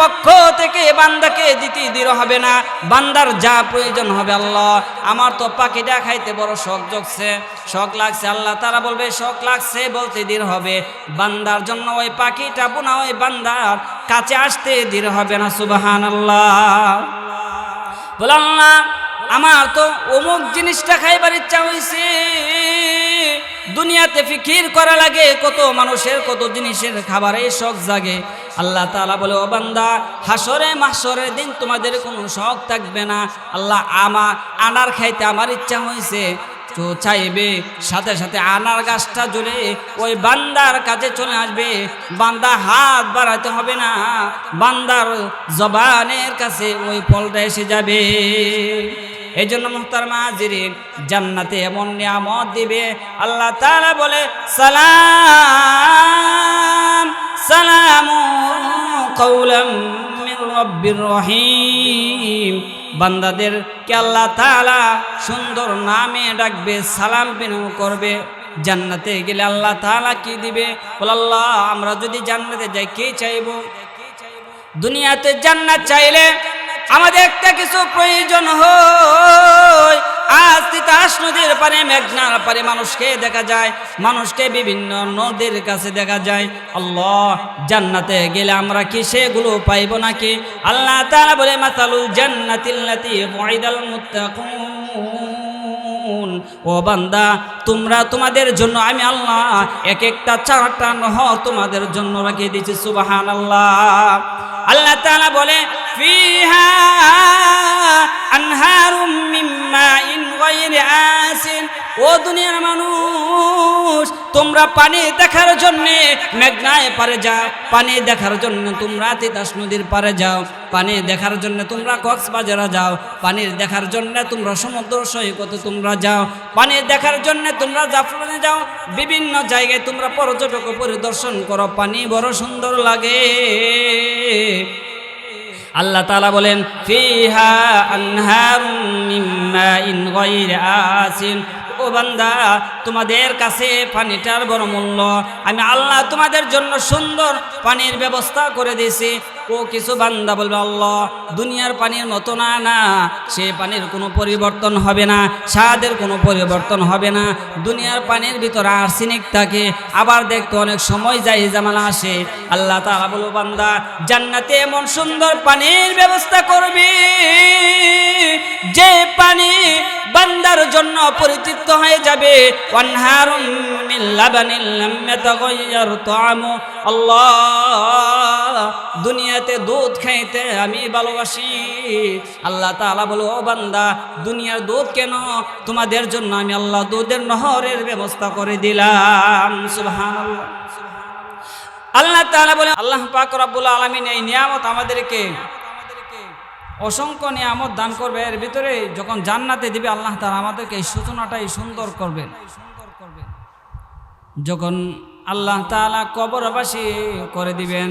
পক্ষ থেকে বান্দাকে দিতে দির হবে না। বান্দার যা প্রয়োজন হবে আল্লাহ। আমার তো পাখিটা খাইতে বড় শখ জগছে, শখ লাগছে। আল্লাহ তারা বলবে, শখ লাগছে বলতে দির হবে। বান্দার জন্য ওই পাখিটা বোনা, ওই বান্দার কাছে আসতে দির হবে না সুবাহান আল্লাহ বলে আল্লাহ, আমার তো অমুক জিনিসটা খাইবার ইচ্ছা হয়েছে দুনিয়াতে ফিকির করা লাগে, কত মানুষের, কত জিনিসের খাবারের শখ জাগে। আল্লাহ তাআলা বলে, ও বান্দা হাসরে মাসরের দিন তোমাদের কোনো শখ থাকবে না। আল্লাহ আমা, আনার খাইতে আমার ইচ্ছা হয়েছে তো চাইবে, সাথে সাথে আনার গাছটা জ্বলে ওই বান্দার কাছে চলে আসবে। বান্দা হাত বাড়াতে হবে না। বান্দার জবানের কাছে ওই ফলটা এসে যাবে। এই জন্য মুহতার মাজিরিন জান্নাতে এমন নিয়ামত দিবে। আল্লাহ তাআলা বলে, সালাম সালাম কৌলাম রব্বির রহিম। বান্দাদের কে আল্লাহ তাআলা সুন্দর নামে ডাকবে, সালাম বিনয় করবে। জান্নাতে গেলে আল্লাহ তাআলা কি দিবে? আল্লাহ, আমরা যদি জান্নাতে যাই, কে চাইব? দুনিয়াতে জান্নাত চাইলে আমাদের একটা কিছু প্রয়োজন হয় তিতাস নদীর পারে, মেঘনার পারে মানুষকে দেখা যায়। মানুষকে বিভিন্ন নদীর কাছে দেখা যায়। আল্লাহ, জান্নাতে গেলে আমরা কি সেগুলো পাইব নাকি? আল্লাহ তাআলা বলে মাতালু জান্নাতিল্লাতি মুইদাল মুত্তাকুন। ও বান্দা, তোমরা তোমাদের জন্য আমি আল্লাহ এক একটা চারটা নহ তোমাদের জন্য রেখে দিয়েছি সুবাহান আল্লাহ আল্লাহ তাআলা বলে, ফিহা আনহারুম মিন মাইন ও দুনিয়ার মানুষ, তোমরা পানি দেখার জন্য মেঘনায় পারে যাও। পানি দেখার জন্য তোমরা তিতাস নদীর পারে যাও। পানি দেখার জন্য তোমরা কক্সবাজারে যাও। পানির দেখার জন্য তোমরা সমুদ্র সৈকতে তোমরা যাও। পানি দেখার জন্য তোমরা জাফলনে যাও। বিভিন্ন জায়গায় তোমরা পর্যটক পরিদর্শন করো। পানি বড় সুন্দর লাগে। আল্লাহ তালা বলেন, ফিহা আসিন। ও বান্দা, তোমাদের কাছে পানিটার বড় মূল্য। আমি আল্লাহ তোমাদের জন্য সুন্দর পানির ব্যবস্থা করে দিয়েছি। ও কিছু বান্দা বলবে, আল্লাহ, দুনিয়ার পানির মতো না না, সে পানির কোনো পরিবর্তন হবে না, স্বাদের কোনো পরিবর্তন হবে না, দুনিয়ার পানির ভিতরে আর্সেনিক থাকে, আবার দেখতে অনেক সময় যায় জামানা আসে। আল্লাহ তাআলা বলব, বান্দা, জান্নাতে এমন সুন্দর পানির ব্যবস্থা করবি, যে পানি বান্দার জন্য পরিচিত হয়ে যাবে। ওয়ানহারুম মিন লাবানিন লাম ইয়াতাগায়্যার তাআমু আল্লাহ, দুনিয়াতে দুধ খাইতে আমি ভালোবাসি। আল্লাহ তাআলা বলো, ও বান্দা, দুনিয়ার দুধ কেন? তোমাদের জন্য আমি আল্লাহ দুধের নহরের ব্যবস্থা করে দিলাম। সুবহানাল্লাহ। আল্লাহ তাআলা বলে, আল্লাহ পাক রব্বুল আলামিন এই নিয়ামত আমাদেরকে অসংখ্য নিয়ামত দান করবে। এর ভিতরে যখন জান্নাতে দিবে, আল্লাহ তাআলা আমাদেরকে এই সূচনাটাই সুন্দর করবেন। যখন আল্লাহ তাআলা কবরবাসী করে দিবেন।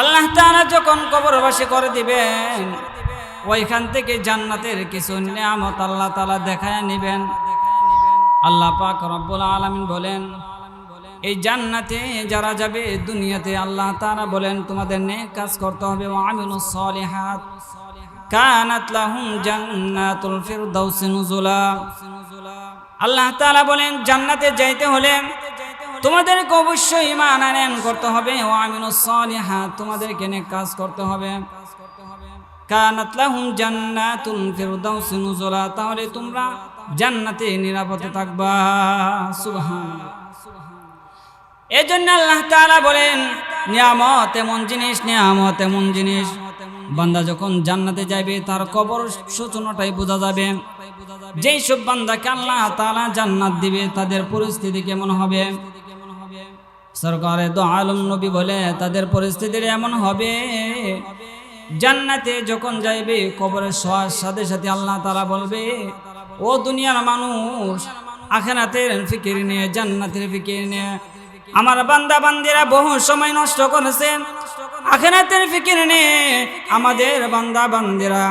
আল্লাহ তালা যখন কবরবাসী করে দিবেন, ওইখান থেকে জান্নাতের কিছু নিয়ামত আল্লাহ তালা দেখায় নেবেন। আল্লাহ পাক রব্বুল আলামিন বলেন, এই জান্নাতে যারা যাবে, দুনিয়াতে আল্লাহ তাআলা বলেন, তোমাদের নে কাজ করতে হবে। আমিলুস সলিহাত। কানাত জান্নাতুল ফিরদাউসি নুজুলা। আল্লাহ তাআলা বলেন, জান্নাতে যাইতে হলে তোমাদেরকে অবশ্যই ইমান আনয়ন করতে হবে। ও আমিনুস সলিহাত, তোমাদেরকে নেক কাজ করতে হবে। কানাত লাহুম জান্নাতুল ফিরদাউসি নুজুলা, তাহলে তোমরা জান্নাতে নিরাপদে থাকবা। সুবহানাল্লাহ। এই জন্য আল্লাহ তাআলা বলেন, নিয়ামত এমন জিনিস, নিয়ামত এমন জিনিস। বান্দা যখন জান্নাতে যাবে তার কবর সূচনাটাই বোঝা যাবে। যেই সব বান্দাকে আল্লাহ তাআলা জান্নাত দিবে, তাদের পরিস্থিতি কেমন হবে? সরকারে তো আলম নবী বলে তাদের পরিস্থিতি এমন হবে। জান্নাতে যখন যাইবে, কবরের শোয়ার সাথে সাথে আল্লাহ তারা বলবে, ও দুনিয়ার মানুষ, আখেরাতের ফিকির নিয়ে, জান্নাতের ফিকির নিয়ে, আমার বান্দা বান্দিরা বহু সময় নষ্ট করেছেন। আখেরাতের ফিকির নিয়ে আমাদের বান্দা বান্দিরা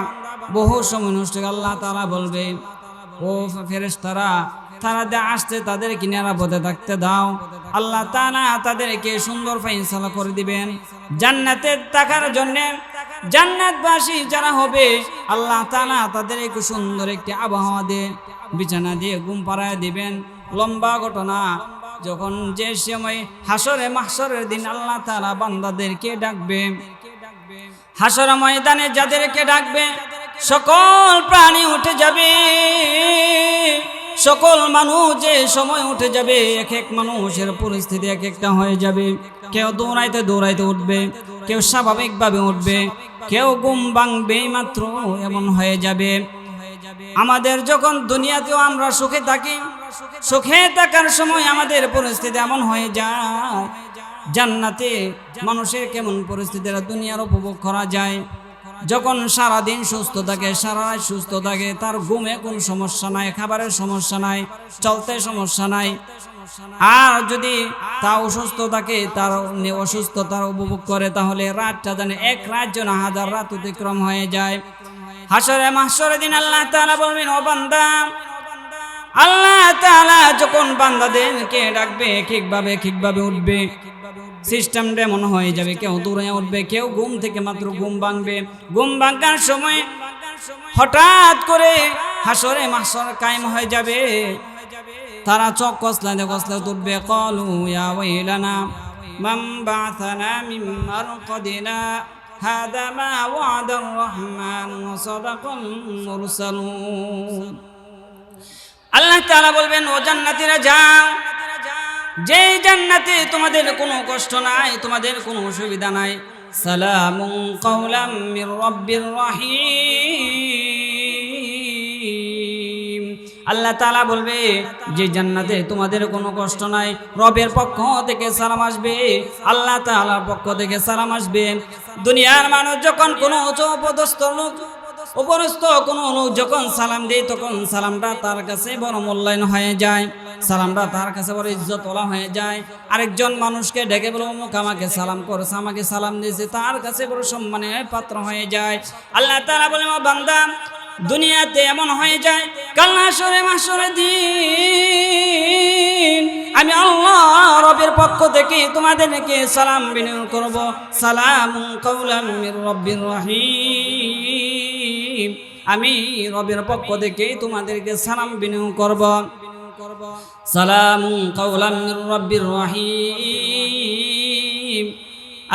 বহু সময় নষ্ট আল্লাহ তারা বলবে, ও ফেরেশতারা তারা দে আসতে তাদেরকে নিরাপদে থাকতে দাও। আল্লাহ তাআলা তাদেরকে সুন্দর ফাইসালা করে দিবেন। জান্নাতে থাকার জন্য জান্নাতবাসী যারা হবে, আল্লাহ তাআলা তাদেরকে সুন্দর একটি আবহাওয়া দিয়ে, বিছানা দিয়ে ঘুম পাড়ায় দিবেন। লম্বা ঘটনা, যখন যে সময় হাসরে মাহসরের দিন আল্লাহ তাআলা বান্দাদেরকে ডাকবে। হাসর ময়দানে যাদেরকে ডাকবে, সকল প্রাণী উঠে যাবে। সকল মানুষ যে সময় উঠে যাবে, এক এক মানুষের পরিস্থিতি এক একটা হয়ে যাবে। কেউ দৌড়াইতে দৌড়াইতে উঠবে, কেউ স্বাভাবিকভাবে উঠবে, কেউ গুম ভাঙবে মাত্র এমন হয়ে যাবে। আমাদের যখন দুনিয়াতেও আমরা সুখে থাকি, সুখে থাকার সময় আমাদের পরিস্থিতি এমন হয়ে যায়। জান্নাতে মানুষের কেমন পরিস্থিতিরা দুনিয়ার উপভোগ করা যায়। যখন সারা দিন সুস্থ থাকে, সারা রাত সুস্থ থাকে, তার ঘুমে কোনো সমস্যা নাই, খাবারের সমস্যা নাই, চলতে সমস্যা নাই। আর যদি তা অসুস্থ থাকে, তার অসুস্থতার উপভোগ করে, তাহলে রাতটা জানে এক রাত যেন হাজার রাত অতিক্রম হয়ে যায়। হাসরে মাসরে দিন আল্লাহ তাআলা বলবেন, ও বান্দা, আল্লাহ তাআলা যখন বান্দাদেরকে ডাকবে, ঠিকভাবে ঠিকভাবে উঠবে। সিস্টেমটা এমন হয়ে যাবে, কেউ দূরে উঠবে, কেউ ঘুম থেকে মাত্র ঘুম ভাঙবে। ঘুম ভাঙার সময় হঠাৎ করে হাসরে মাসর কায়েম হয়ে যাবে। তারা চোখ কসলাতে কসলাতে উঠবে, কলু ইয়া ওয়াইলানা মাম বা'থানা মিন মারকাদিনা, হাদা মা ওয়া'দা আর-রহমান ওয়া সাদাকাল মুরসালুন। আল্লাহ বলবেন, ও জান্নাতীরা যাও। যে জান্নাতে তোমাদের কোনো কষ্ট নাই, তোমাদের কোনো অসুবিধা নাই। সালামুন কাওলাম মির রাব্বির রহিম। আল্লাহ তাআলা বলবে, যে জান্নাতে তোমাদের কোনো কষ্ট নাই, রবের পক্ষ থেকে সালাম আসবে, আল্লাহ তাআলার পক্ষ থেকে সালাম আসবে। দুনিয়ার মানুষ যখন কোনো উচ্চ পদস্থ লোক উপরস্থ কোনো লোক যখন সালাম দেয়, তখন সালামটা তার কাছে বড় মূল্যায়ন হয়ে যায়। সালামটা তার কাছে বড় ইজ্জত তোলা হয়ে যায়। আরেকজন মানুষকে ডেকে বলে, অমুক আমাকে সালাম করেছে, আমাকে সালাম দিয়েছে। তার কাছে বড় সম্মানের পাত্র হয়ে যায়। আল্লাহ তারা বলে, "ও বান্দা, দুনিয়াতে এমন হয়ে যায়, কাল মাসরে দিন আমি আল্লাহ রবের পক্ষ থেকে তোমাদেরকে সালাম বিনিয়োগ করব। সালাম কৌলাম রব্বির রহিম। আমি রবের পক্ষ থেকে তোমাদেরকে সালাম বিনিয়োগ করব। সালাম কৌলাম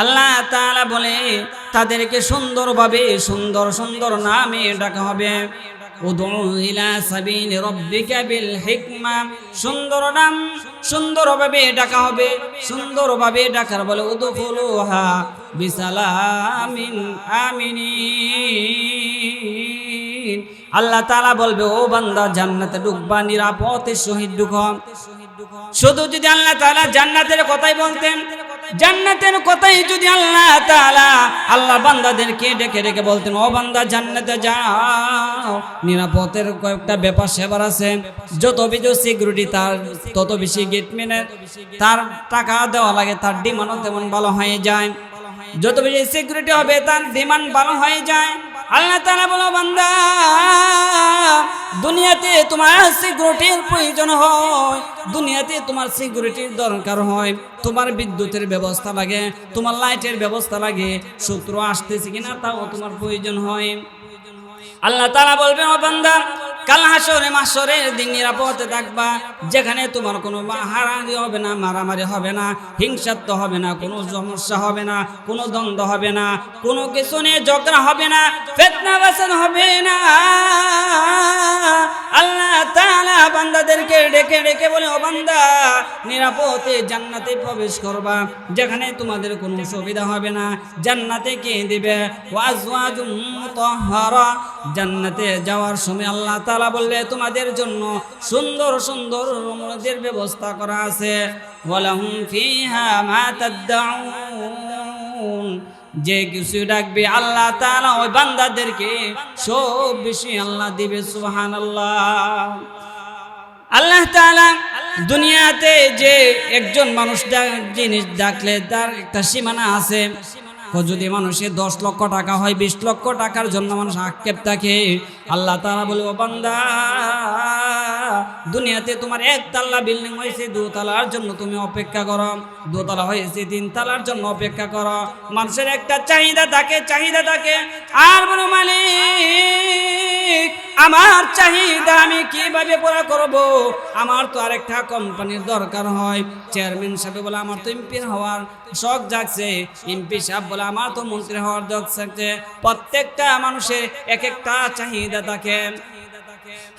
আল্লাহ তাআলা বলে, তাদেরকে সুন্দরভাবে সুন্দর সুন্দর নামে ডাকা হবে। সুন্দর নাম সুন্দরভাবে ডাকা হবে। সুন্দরভাবে ডাকার বলে আমিনিন। আল্লাহ তাআলা বলবে, ও বান্দা, জান্নাতে ঢুকবা, নিরাপদে শহীদ ঢুক শুধু যদি আল্লাহ তাআলা জান্নাতের কথাই বলতেন, জান্নাতের কথাই যদি আল্লাহ তাআলা আল্লাহ বান্দাদেরকে ডেকে ডেকে বলতেন, ও বান্দা, জান্নাতে যাও। নিরাপদের কয়েকটা ব্যাপার সেবার আছে। যত বেশি সিকিউরিটি তার, তত বেশি গেটম্যানের তার টাকা দেওয়া লাগে, তার ডিমান্ডও তেমন ভালো হয়ে যায়। যত বেশি সিকিউরিটি হবে, তার ডিমান্ড ভালো হয়ে যায়। আল্লাহ তালা বলো, বান্দা, দুনিয়াতে তোমার সিকিউরিটির প্রয়োজন হয়, দুনিয়াতে তোমার সিকিউরিটির দরকার হয়, তোমার বিদ্যুতের ব্যবস্থা লাগে, তোমার লাইটের ব্যবস্থা লাগে, শত্রু আসতেছে কিনা তাও তোমার প্রয়োজন হয়। আল্লাহ তালা বলবে ও বান্দা কাল হাসরে মাসরের দিন নিরাপদে থাকবা, যেখানে তোমার কোনো হারাহারি হবে না, মারামারি হবে না হিংসাত্ম হবে না, কোনো সমস্যা হবে না, কোনো দ্বন্দ্ব হবে না, কোনো কিছু নিয়ে ঝগড়া হবে না, ফেতনা বাসন হবে না। আল্লাহ তাআলা বান্দাদেরকে ডেকে ডেকে বলে, ও বান্দা, নিরাপদে জান্নাতে প্রবেশ করবা, যেখানে তোমাদের কোনো সুবিধা হবে না, জান্নাতে কে দিবে? ওয়াজওয়াজুম মুতাহহারা জান্নাতে যাওয়ার সময় আল্লাহ বললে, তোমাদের জন্য সুন্দর সুন্দর রমণীদের ব্যবস্থা করা আছে। যে কিছু ডাকবে, আল্লাহ তাআলা ওই বান্দাদেরকে সব বেশি আল্লাহ দিবে, সুবহানাল্লাহ। আল্লাহ তাআলা দুনিয়াতে যে একজন মানুষ জিনিস ডাকলে তার একটা সীমানা আছে। যদি মানুষের দশ লক্ষ টাকা হয়, বিশ লক্ষ টাকার জন্য মানুষ আক্ষেপ থাকে আল্লাহ তারা বলে, ও বান্দা দুনিয়াতে তোমার একতলা বিল্ডিং হয়েছে, দোতলার জন্য তুমি অপেক্ষা করো। দোতলা হয়েছে, তিনতলার জন্য অপেক্ষা করো। মানুষের একটা চাহিদা থাকে চাহিদা থাকে। আর বলো, মালিক, আমার চাহিদা আমি কীভাবে পুরা করব? আমার তো আরেকটা কোম্পানির দরকার হয়। চেয়ারম্যান সাহেব বলে, আমার তো এমপি হওয়ার শখ জাগছে। এমপি সাহেব বলে, আমার তো মন্ত্রী হওয়ার শখ জাগছে। প্রত্যেকটা মানুষের এক একটা চাহিদা থাকে।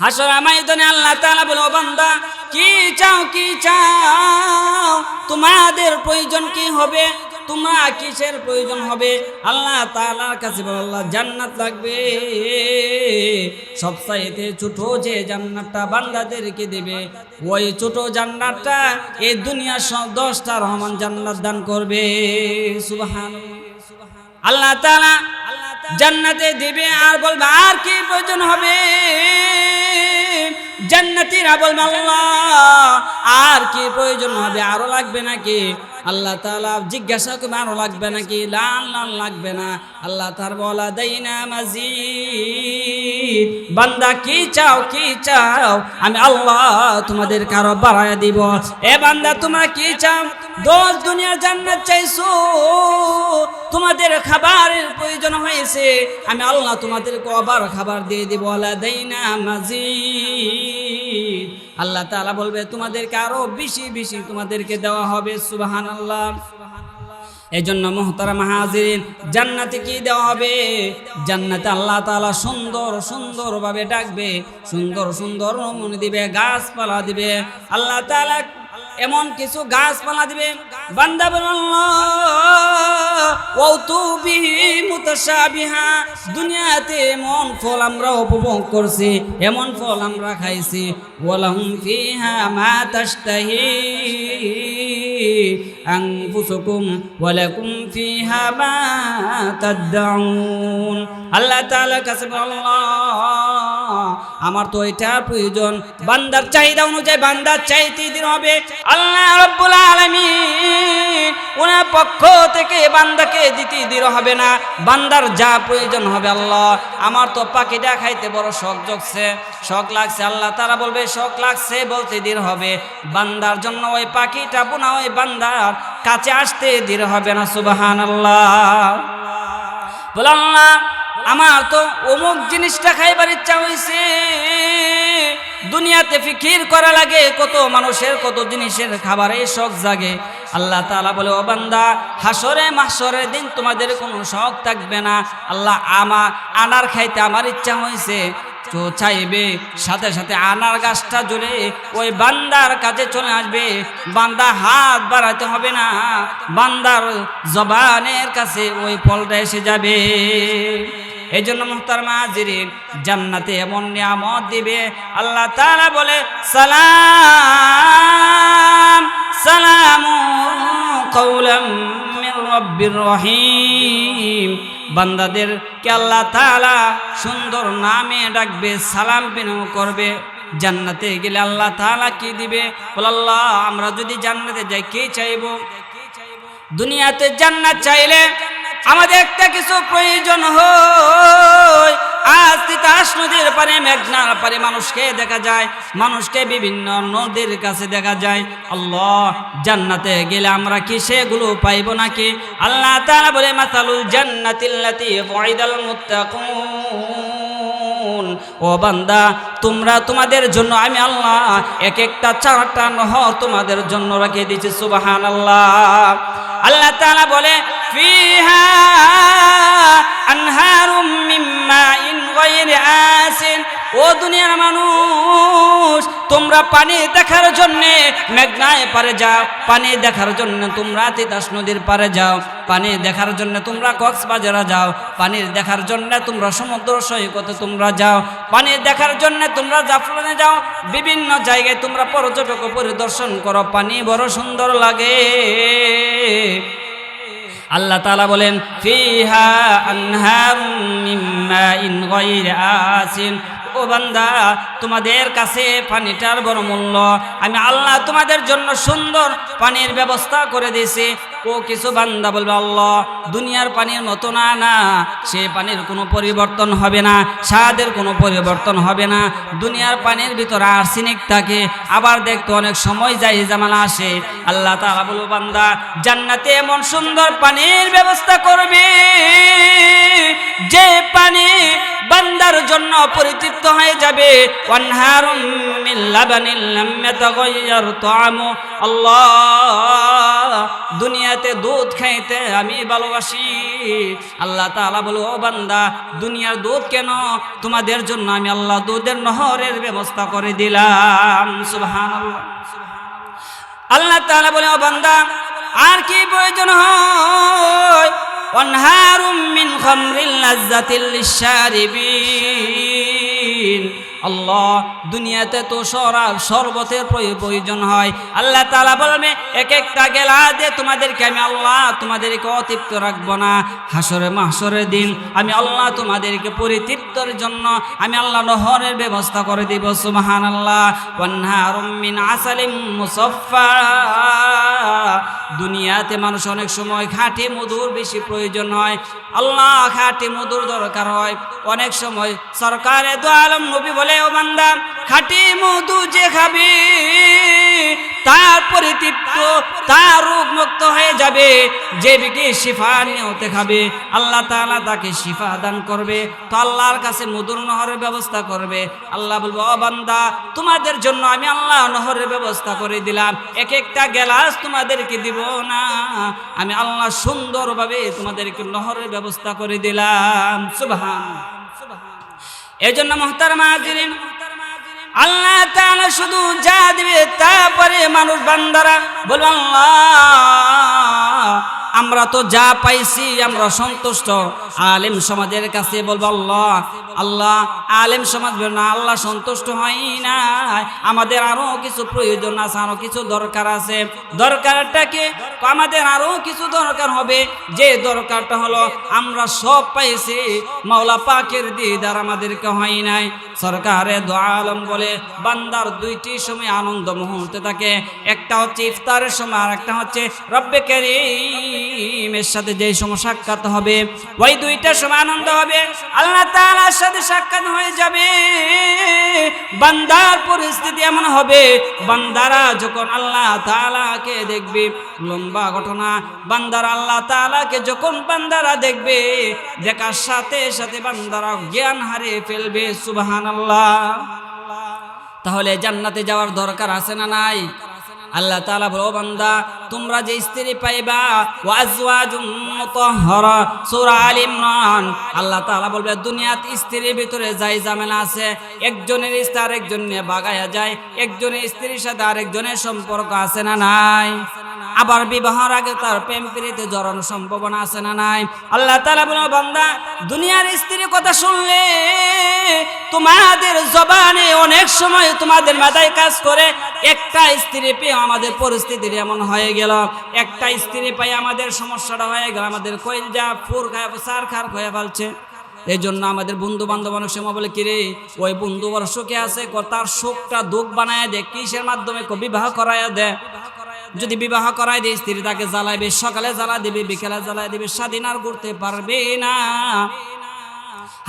হাসর ময়দানে আল্লাহ তাআলা বলে বান্দা, কি চাও কি চাও? তোমাদের প্রয়োজন কি হবে? তোমার কিসের প্রয়োজন হবে? আল্লাহ তাআলার কাছে আল্লাহ, জান্নাত লাগবে। সবচাইতে ছোট যে জান্নাতটা বান্দাদেরকে দেবে, ওই ছোট জান্নাতটা এই দুনিয়ার দশটা রহমান জান্নাত দান করবে। সুবহানাল্লাহ। আল্লাহ তাআলা জান্নাতে দিবে আর বলবে, আর কি প্রয়োজন হবে? জান্নাতিরা বলবে, আল্লাহ, আর কি প্রয়োজন হবে? আরও লাগবে নাকি? আল্লাহ তাআলা জিজ্ঞাসা করবে, আরও লাগবে নাকি? লাল লাল লাগবে না। আল্লাহ তার বলা দেই না মাজিদ। বান্দা, কি চাও কি চাও? আমি আল্লাহ তোমাদের কারও বাড়ায় দিব। এ বান্দা, তোমরা কি চাও? দোষ দুনিয়ার জান্নাত চাইছো, তোমাদের খাবারের প্রয়োজন হয়েছে, আমি আল্লাহ তোমাদেরকে আবার খাবার দিয়ে দিব আল্লাহ দেই না মাজিদ। আল্লাহ তাআলা বলবে, তোমাদেরকে আরও বেশি বেশি তোমাদেরকে দেওয়া হবে সুবাহান আল্লাহ এই জন্য মোহতারা মাহাজিরিন জান্নাতে কি দেওয়া হবে? জান্নাতে আল্লাহ তাআলা সুন্দর, সুন্দরভাবে ডাকবে, সুন্দর সুন্দর নমুনে দিবে, গাছপালা দিবে। আল্লাহ তাআলা এমন কিছু গাছপালা দিবে বান্দা মুতাশাবিহা। দুনিয়াতে এমন ফল আমরা উপভোগ করছি, এমন ফল আমরা খাইছি। ওয়ালাহুম ফিহা মা তাশতাহি। আনফুসুকুম ওয়ালাকুম ফিহা মা তাদউন আল্লাহ তাআলার কাছে আমার তো এটা প্রয়োজন। বান্দার চাহিদা অনুযায়ী বান্দার চাইতে দিন হবে। আল্লাহ রব্বুল আলামিন ওনার পক্ষ থেকে বান্দাকে দিতে দিন হবে না। বান্দার যা প্রয়োজন হবে আল্লাহ। আমার তো পাখিটা খাইতে বড় শখ জগছে, শখ লাগছে। আল্লাহ তারা বলবে, শখ লাগছে বলতে দিন হবে। বান্দার জন্য ওই পাখিটা বোনা ওই বান্দার কাছে আসতে দিন হবে না সুবাহান আল্লাহ বলে, আল্লাহ আমার তো অমুক জিনিসটা খাইবার ইচ্ছা হয়েছে দুনিয়াতে ফিকির করা লাগে, কত মানুষের, কত জিনিসের খাবারে শখ জাগে। আল্লাহ তাআলা বলে, ও বান্দা হাসরে মাসরের দিন তোমাদের কোনো শখ থাকবে না। আল্লাহ আমা, আনার খাইতে আমার ইচ্ছা হয়েছে তো চাইবে, সাথে সাথে আনার গাছটা জুড়ে ওই বান্দার কাছে চলে আসবে। বান্দা হাত বাড়াতে হবে না। বান্দার জবানের কাছে ওই ফলটা এসে যাবে। এই জন্য মুহতার মাহাজিরিন জান্নাতে এমন নিয়ামত দিবে। আল্লাহ তাআলা বলে, সালাম সালাম কৌলাম রব্বির রহিম। বান্দাদেরকে আল্লাহ তাআলা সুন্দর নামে ডাকবে, সালাম বিনিময় করবে। জান্নাতে গেলে আল্লাহ তালা কি দিবে? বল, আল্লাহ, আমরা যদি জান্নাতে যাই, কি চাইব? দুনিয়াতে জান্নাত চাইলে আমাদের একটা কিছু প্রয়োজন হয়। আজ তিতাস নদীর পারে মেঘনার পারে মানুষকে দেখা যায়। মানুষকে বিভিন্ন নদীর কাছে দেখা যায়। আল্লাহ, জান্নাতে গেলে আমরা কি সেগুলো পাইব নাকি? আল্লাহ তারা বলে মাতালুল জান্নাতিল্লাতি ওয়াইদাল মুত্তাকুন। ও বান্দা, তোমরা তোমাদের জন্য আমি আল্লাহ এক একটা চারটা নহর তোমাদের জন্য রেখে দিয়েছি সুবাহান আল্লাহ আল্লাহ তালা বলে, ফিহা আনহারুম ও দুনিয়ার মানুষ, তোমরা পানি দেখার জন্য মেঘনায় পারে যাও, পানি দেখার জন্য তোমরা তিতাস নদীর পারে যাও, পানি দেখার জন্য তোমরা কক্সবাজারে যাও পানির দেখার জন্য তোমরা সমুদ্র সৈকতে তোমরা যাও, পানি দেখার জন্য তোমরা জাফলনে যাও, বিভিন্ন জায়গায় তোমরা পর্যটক পরিদর্শন করো, পানি বড় সুন্দর লাগে। আল্লাহ তালা বলেন আসিন। ও বান্দা, তোমাদের কাছে পানিটার বড় মূল্য। আমি আল্লাহ তোমাদের জন্য সুন্দর পানির ব্যবস্থা করে দিয়েছি। ও কিছু বান্দা বলবে, আল্লাহ, দুনিয়ার পানির মতো না না, সে পানির কোনো পরিবর্তন হবে না, স্বাদের কোনো পরিবর্তন হবে না, দুনিয়ার পানির ভিতরে আর্সেনিক থাকে, আবার দেখতে অনেক সময় যায়, জামালা আসে। আল্লাহ তাআলা বলব বান্দা, জান্নাতে এমন সুন্দর পানির ব্যবস্থা করবে, যে পানি বান্দার জন্য পরিতৃপ্ত হয়ে যাবে। ওয়ানহারুম মিন লাবানিন লাম ইয়াতাগায়্যার আল্লাহ দুনিয়াতে দুধ খাইতে আমি ভালোবাসি। আল্লাহ তাআলা বলো, ও বান্দা, দুনিয়ার দুধ কেন? তোমাদের জন্য আমি আল্লাহ দুধের নহরের ব্যবস্থা করে দিলাম। সুবহানাল্লাহ। আল্লাহ তাআলা বলে, ও বান্দা, আর কি প্রয়োজন হয়? অনহারুম মিন খামরিল লাজ্জাতিল আল্লাহ দুনিয়াতে তো সরার শরবতের প্রয়োজন হয়। আল্লাহ তালা বলবে, এক একটা গেলা দিয়ে তোমাদেরকে আমি আল্লাহ তোমাদেরকে অতৃপ্ত রাখব না। হাসরে মাসরের দিন, আমি আল্লাহ তোমাদেরকে পরিতৃপ্তর জন্য আমি আল্লাহ নহরের ব্যবস্থা করে দিব সুবহান আল্লাহ মিন আসালিম মুসফা দুনিয়াতে মানুষ অনেক সময় খাঁটি মধুর বেশি প্রয়োজন হয়। আল্লাহ খাঁটি মধুর দরকার হয়। অনেক সময় সরকারে তো আলম নবী বলে, ও বান্দা, খাঁটি মধু যে খাবে তার পরিতৃপ্ত, তার রোগ মুক্ত হয়ে যাবে। যে ব্যক্তি শিফা নিয়তে খাবে, আল্লাহ তাআলা তাকে শিফা দান করবে। তো আল্লাহর কাছে মধুর নহরের ব্যবস্থা করবে। আল্লাহ বলব, ও বান্দা, তোমাদের জন্য আমি আল্লাহ নহরের ব্যবস্থা করে দিলাম। এক একটা গ্লাস তোমাদেরকে দিব না। আমি আল্লাহ সুন্দরভাবে তোমাদেরকে নহরের ব্যবস্থা করে দিলাম। সুবহান এই জন্য মোহতার মাহাজিরিন আল্লাহ তাআলা শুধু যা দিবে তারপরে মানুষ বান্দারা আল্লাহ, আমরা তো যা পাইছি, আমরা সন্তুষ্ট। আলেম সমাজের কাছে বলব, আল্লাহ আল্লাহ, আলেম সমাজ না, আল্লাহ সন্তুষ্ট হয় না আমাদের আরও কিছু প্রয়োজন আছে, আরও কিছু দরকার আছে। দরকারটা কি? আমাদের আরও কিছু দরকার হবে। যে দরকারটা হলো, আমরা সব পাইছি, মাওলা পাকের দিদার আমাদেরকে হয় নাই। সরকারে দোয়ালম বলে বান্দার দুইটি সময় আনন্দ মুহূর্তে থাকে। একটা হচ্ছে ইফতারের সময় আর একটা হচ্ছে রব্বে করিমের সাথে যেই সময় সাক্ষাৎ হবে, ওই দুইটা সময় আনন্দ হবে। আল্লাহ তাআলার সাথে সাক্ষাৎ হয়ে যাবে। বান্দার পরিস্থিতি এমন হবে, বান্দারা যখন আল্লাহ তাআলাকে দেখবে, লম্বা ঘটনা, বান্দারা আল্লাহ তাআলাকে যখন বান্দারা দেখবে, দেখার সাথে সাথে বান্দারা জ্ঞান হারিয়ে ফেলবে সুবহানাল্লাহ। তাহলে জান্নাতে যাওয়ার দরকার আছে না নাই? আল্লাহ তাআলা বলো বান্দা, তোমরা যে স্ত্রী পাইবা আল্লাহ তাআলা বলবে, দুনিয়াত স্ত্রীর ভিতরে যাই ঝামেলা আছে, একজনের স্ত্রী আরেকজন নিয়ে বাগায়া যায়, একজনের স্ত্রীর সাথে আরেকজনের সম্পর্ক আছে না নাই? আবার বিবাহের আগে তার প্রেম প্রীতিতে জড়ানো সম্ভাবনা আছে না নাই? আল্লাহ তাআলা বলো বান্দা, দুনিয়ার স্ত্রীর কথা শুনলে তোমাদের জবানে অনেক সময় তোমাদের মাথায় কাজ করে, একটা স্ত্রী পেয়ে আমাদের পরিস্থিতি এমন হয়ে গেল। একটা স্ত্রী পেয়ে আমাদের সমস্যাটা হয়ে গেল, আমাদের কইলজা, ফুর খায়, সার খার খয়ে ফেলছে। এই জন্য আমাদের বন্ধু বান্ধব অনেক সময় বলে, কিরে, ওই বন্ধু বড় সুখে আছে তার শোকটা দুঃখ বানায় দেয় কিসের মাধ্যমে বিবাহ করাইয়া দে? যদি বিবাহ করাই দিয়ে, স্ত্রী তাকে জ্বালাইবে, সকালে জ্বালা দিবে, বিকেলে জ্বালাই দিবে স্বাধীন আর করতে পারবে না।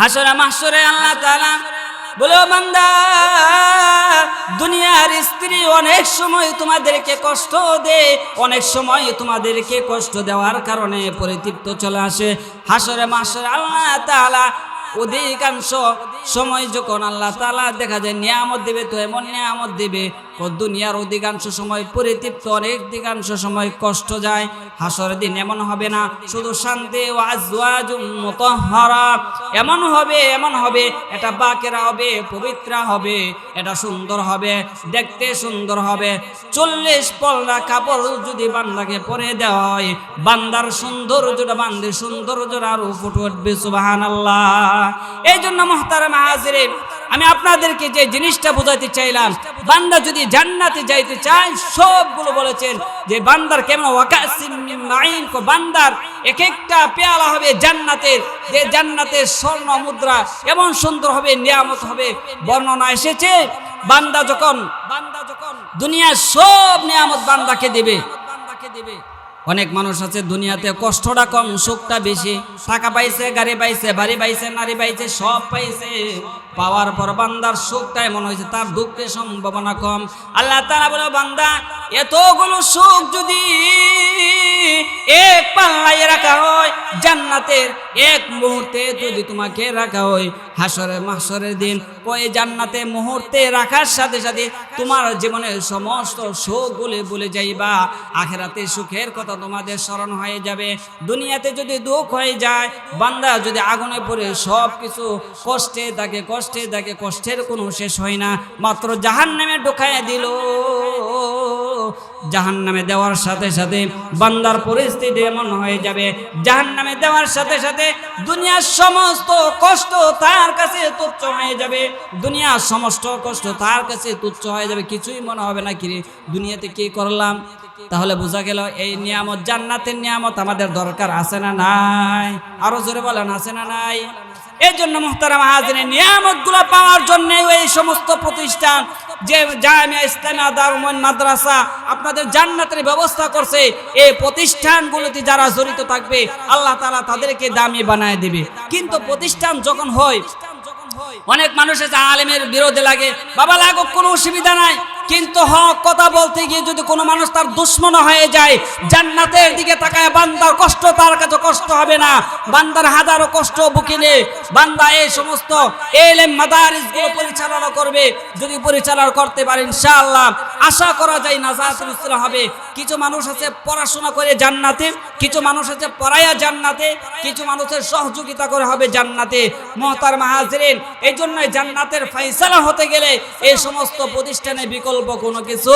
হাসরা মাসরে আল্লাহ তাআলা বলো বান্দা, দুনিয়ার স্ত্রী অনেক সময় তোমাদেরকে কষ্ট দে অনেক সময় তোমাদেরকে কষ্ট দেওয়ার কারণে পরিতৃপ্ত চলে আসে। হাসরে মাসরে আল্লাহ তাআলা অধিকাংশ সময় যখন আল্লাহ তালা দেখা যায় নিয়ামত দিবে, তো এমন নিয়ামত দিবে দুনিয়ার অধিকাংশ সময় পরিতৃপ্ত, অনেক অধিকাংশ সময় কষ্ট যায় হাসর দিন এমন হবে না, শুধু শান্তি এমন হবে এমন হবে, এটা বাকেরা হবে, পবিত্র হবে, এটা সুন্দর হবে, দেখতে সুন্দর হবে। চল্লিশ পল্লা কাপড় যদি বান্দাকে পরে দেওয়া হয়, বান্দার সৌন্দর্যটা বান্দির সৌন্দর্যটা আরও ফুটে উঠবে সুবাহান এই জন্য মহতারা মাহাজিরে আমি আপনাদেরকে যে জিনিসটা বোঝাতে চাইলাম, বান্দা যদি জান্নাতে যাইতে চায়, সবগুলো বলেছেন যে বান্দার কেমন ওয়াকাসিম মিন মাইন বান্দার এক একটা পেয়ালা হবে জান্নাতের, যে জান্নাতের স্বর্ণ মুদ্রা এমন সুন্দর হবে, নিয়ামত হবে, বর্ণনা এসেছে, বান্দা যখন বান্দা যখন দুনিয়ার সব নিয়ামত বান্দাকে দেবে বান্দাকে দেবে। অনেক মানুষ আছে দুনিয়াতে কষ্টটা কম, সুখটা বেশি। টাকা পাইছে, গাড়ি পাইছে, বাড়ি পাইছে, নারী পাইছে, সব পাইছে। পাওয়ার পর বান্দার সুখটাই মনে হয়েছে, তার দুঃখের সম্ভাবনা কম। আল্লাহ তারা বলে, বান্দা, এতগুলো সুখ যদি এক পাল্লাই রাখা হয়, জান্নাতের এক মুহূর্তে যদি তোমাকে রাখা হয়, হাসরের মাসরের দিন, ওই জান্নাতে মুহূর্তে রাখার সাথে সাথে তোমার জীবনের সমস্ত সুখগুলি ভুলে যাইবা। আখেরাতে সুখের কথা তোমাদের স্মরণ হয়ে যাবে। দুনিয়াতে যদি দুঃখ হয়ে যায়, বান্দা যদি আগুনে পড়ে সব কিছু কষ্টে থাকে কষ্টে থাকে, কষ্টের কোনো শেষ হয় না। মাত্র জাহান নামে ঢুকাইয়া দিল। জাহান নামে দেওয়ার সাথে সাথে বান্দার পরিস্থিতি এমন হয়ে যাবে। জাহান নামে দেওয়ার সাথে সাথে দুনিয়ার সমস্ত কষ্ট তার কাছে তুচ্ছ হয়ে যাবে। দুনিয়ার সমস্ত কষ্ট তার কাছে তুচ্ছ হয়ে যাবে। কিছুই মনে হবে না কি দুনিয়াতে কি করলাম? তাহলে বোঝা গেল এই নিয়ামত, জান্নাতের নিয়ামত আমাদের দরকার আছে না নাই? আরও জোরে বলেন, আছে না নাই? এই জন্য মোহতারাম হাজির নিয়ামতগুলো পাওয়ার জন্য এই সমস্ত প্রতিষ্ঠান যে জামিয়া ইসলামিয়া দারুমন মাদ্রাসা আপনাদের জান্নাতের ব্যবস্থা করছে, এই প্রতিষ্ঠানগুলোতে যারা জড়িত থাকবে, আল্লাহ তালা তাদেরকে দামি বানায় দিবে। কিন্তু প্রতিষ্ঠান যখন হয়, অনেক মানুষ আছে আলেমের বিরোধে লাগে, বাবা লাগুক কোনো অসুবিধা নাই। কিন্তু হক কথা বলতে গিয়ে যদি কোনো মানুষ তার দুশ্মন হয়ে যায়, জান্নাতের দিকে তাকায়, বান্দার কষ্ট তার কাছে কষ্ট হবে না। বান্দার হাজারো কষ্ট বুকিনে বান্দা এই সমস্ত এলেম মাদারিসগুলো পরিচালনা করবে। যদি পরিচালনা করতে পারে, ইনশাআল্লাহ। আশা করা যায় নাজাতুল হবে। কিছু মানুষ আছে পড়াশোনা করে জান্নাতে কিছু মানুষ আছে পরায়া জান্নাতে, কিছু মানুষের সহযোগিতা করে হবে জান্নাতে। মহতার মাহাজরিন এই জন্য জান্নাতের ফাইসালা হতে গেলে এই সমস্ত প্রতিষ্ঠানে বিকল্প কোনো কিছু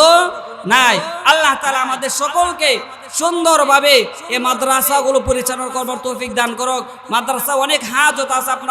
নাই। আল্লাহ তালা আমাদের সকলকে সুন্দরভাবে এ মাদ্রাসাগুলো পরিচালনা করবার তৌফিক দান করক। মাদ্রাসা অনেক হাজত আছে আপনার